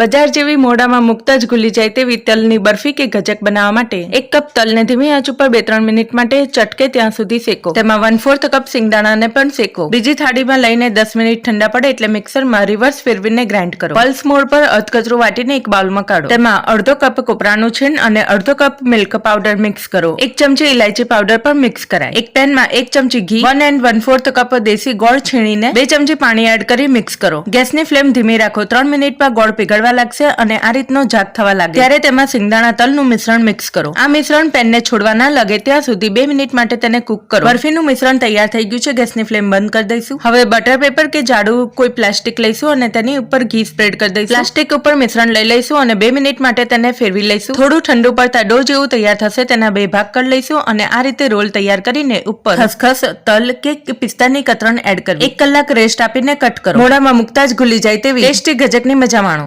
બજાર જેવી મોઢામાં મુકતા જ ગુલી જાય તેવી તલની બરફી કે ગજક બનાવવા માટે એક કપ તલને ધીમી આંચ ઉપર બે ત્રણ મિનિટ માટે ચટકે ત્યાં સુધી શેકો. તેમાં વન ફોર્થ કપ સિંગદાણાને પણ શેકો. બીજી થાળીમાં લઈને દસ મિનિટ ઠંડા પડે એટલે મિક્સરમાં રિવર્સ ફેરવીને ગ્રાઇન્ડ કરો. પલ્સ મોડ પર અધકચરું વાટીને એક બાઉલમાં કાઢો. તેમાં અડધો કપ કોપરાનું છીણ અને અડધો કપ મિલ્ક પાવડર મિક્સ કરો. એક ચમચી ઇલાયચી પાવડર પણ મિક્સ કરાય. એક પેનમાં એક ચમચી ઘી one and one fourth cup દેશી ગોળ છીણીને બે ચમચી પાણી એડ કરી મિક્સ કરો. ગેસની ફ્લેમ ધીમી રાખો. ત્રણ મિનિટમાં ગોળ પીગળવા લાગશે અને આ રીતનો જાગ થવા લાગે. ત્યારે તેમાં સિંગદાણા તલનું મિશ્રણ મિક્સ કરો. આ મિશ્રણ પેનને છોડવા ના લાગે ત્યાં સુધી બે મિનિટ માટે તેને કુક કરો. બરફીનું મિશ્રણ તૈયાર થઈ ગયું છે, ગેસની ફ્લેમ બંધ કરી દઈશું. હવે બટર પેપર કે જાડું કોઈ પ્લાસ્ટિક લઈશું અને તેની ઉપર ઘી સ્પ્રેડ કરી દઈશું. પ્લાસ્ટિક ઉપર મિશ્રણ લઈ લઈશું અને બે મિનિટ માટે તેને ફેરવી લઈશું. થોડું ઠંડુ પડતા ડો જેવું તૈયાર થશે તેના બે ભાગ કરી લઈશું અને આ રીતે રોલ તૈયાર કરીને ઉપર ખસખસ, તલ કે પિસ્તાની કતરણ એડ કરવી. એક કલાક રેસ્ટ આપીને કટ કરો. મોડામાં મુકતા જ ભૂલી જાય તેવી ટેસ્ટી ગજકની મજા માણો.